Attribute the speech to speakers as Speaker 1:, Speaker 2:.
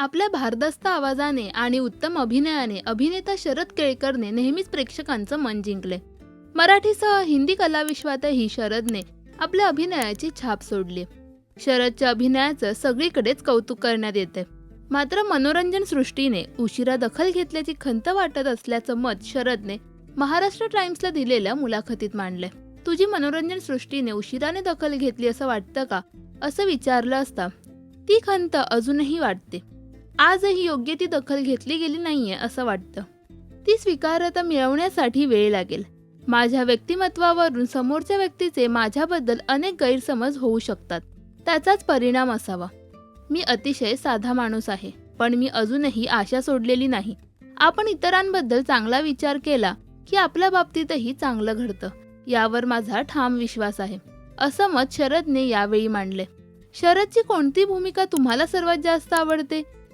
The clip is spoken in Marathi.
Speaker 1: आपल्या भारदस्त आवाजाने आणि उत्तम अभिनयाने अभिनेता शरद केळकरने नेहमीच प्रेक्षकांचं मन जिंकले. मराठीसह हिंदी कलाविश्वातही शरदने आपल्या अभिनयाची छाप सोडली. शरदच्या अभिनयाचं सगळीकडेच कौतुक करण्यात येते. मात्र मनोरंजन सृष्टीने उशिरा दखल घेतल्याची खंत वाटत असल्याचं मत शरदने महाराष्ट्र टाइम्सला दिलेल्या मुलाखतीत मांडले. तुझी मनोरंजन सृष्टीने उशिराने दखल घेतली असं वाटतं का? असं विचारलं असता ती खंत अजूनही वाटते. आजही योग्य ती दखल घेतली गेली नाहीये असं वाटतं. ती स्वीकार्यता मिळवण्यासाठी वेळ लागेल. माझ्या व्यक्तिमत्वावरून समोरच्या व्यक्तीचे माझ्याबद्दल अनेक गैरसमज होऊ शकतात. त्याचाच परिणाम असावा. मी अतिशय साधा माणूस आहे पण मी अजूनही आशा सोडलेली नाही. आपण इतरांबद्दल चांगला विचार केला की आपल्या बाबतीतही चांगलं घडतं. यावर माझा ठाम विश्वास आहे. असं मत शरदने यावेळी मांडले. शरदची कोणती भूमिका तुम्हाला सर्वात जास्त आवडते?